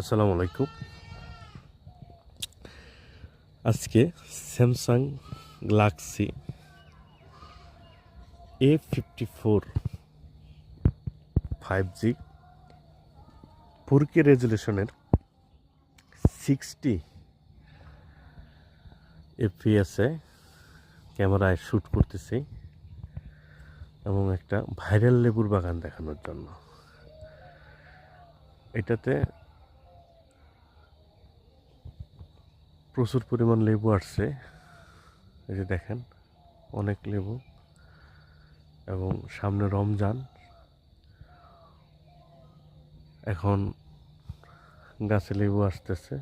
আসসালামু আলাইকুম। আজকে Samsung Galaxy A fifty four five G four K রেজুলেশনের sixty এফপিএসে ক্যামেরায় শ্যুট করতেছি এবং একটা ভাইরাল লেবুর বাগান দেখানোর জন্য। এটাতে প্রচুর পরিমাণ লেবু আসছে। এই যে দেখেন, অনেক লেবু এবং সামনে রমজান। এখন গাছে লেবু আসতেছে।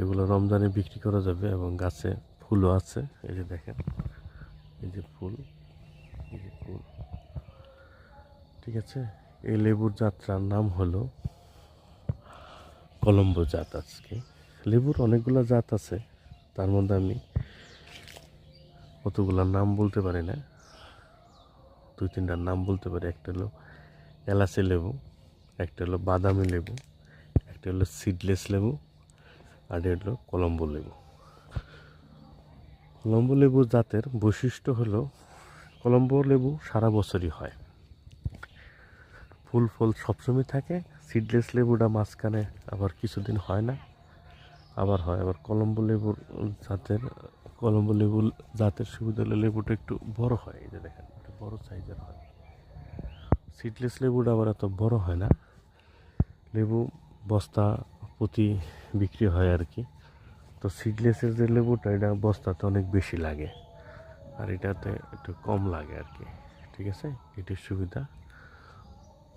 এগুলো রমজানে বিক্রি করা যাবে এবং গাছে ফুলও আছে। এই যে দেখেন, এই যে ফুল, এই যে ফুল। ঠিক আছে? এই লেবুর যাত্রার নাম হলো কলম্বো জাত আজকে। লেবুর অনেকগুলো জাত আছে, তার মধ্যে আমি কতগুলোর নাম বলতে পারি না। দুই তিনটার নাম বলতে পারি, একটা হলো এলাচি লেবু, একটা হলো বাদামি লেবু, একটা হলো সিডলেস লেবু, আর একটা হলো কলম্বো লেবু। কলম্বো লেবু জাতের বৈশিষ্ট্য হলো, কলম্বো লেবু সারা বছরই হয়। ফুল ফল সবসময় থাকে, সিডলেস লেবুটা মাঝখানে আবার কিছুদিন হয় না। আবার হয়। আবার কলম্বো লেবুর জাতের, কলম্বো লেবু জাতের সুবিধা হলে লেবুটা একটু বড় হয়, এই যে দেখেন, একটু বড় সাইজের হয়। সিডলেস লেবুটা আবার এত বড় হয় না। লেবু বস্তা প্রতি বিক্রি হয় আর কি। তো সিডলেসের যে লেবুটা, এটা বস্তাতে অনেক বেশি লাগে আর এটাতে একটু কম লাগে আর কি, ঠিক আছে? এটির সুবিধা।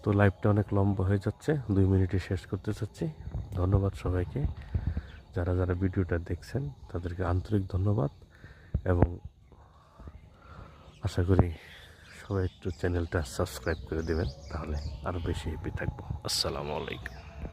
তো লাইভটা অনেক লম্বা হয়ে যাচ্ছে। দুই মিনিটে শেষ করতে চাচ্ছি। ধন্যবাদ সবাইকে। যারা যারা ভিডিওটা দেখছেন, তাদেরকে আন্তরিক ধন্যবাদ এবং আশা করি সবাই একটু চ্যানেলটা সাবস্ক্রাইব করে দেবেন, তাহলে আরও বেশি হ্যাপি থাকব। আসসালামু আলাইকুম।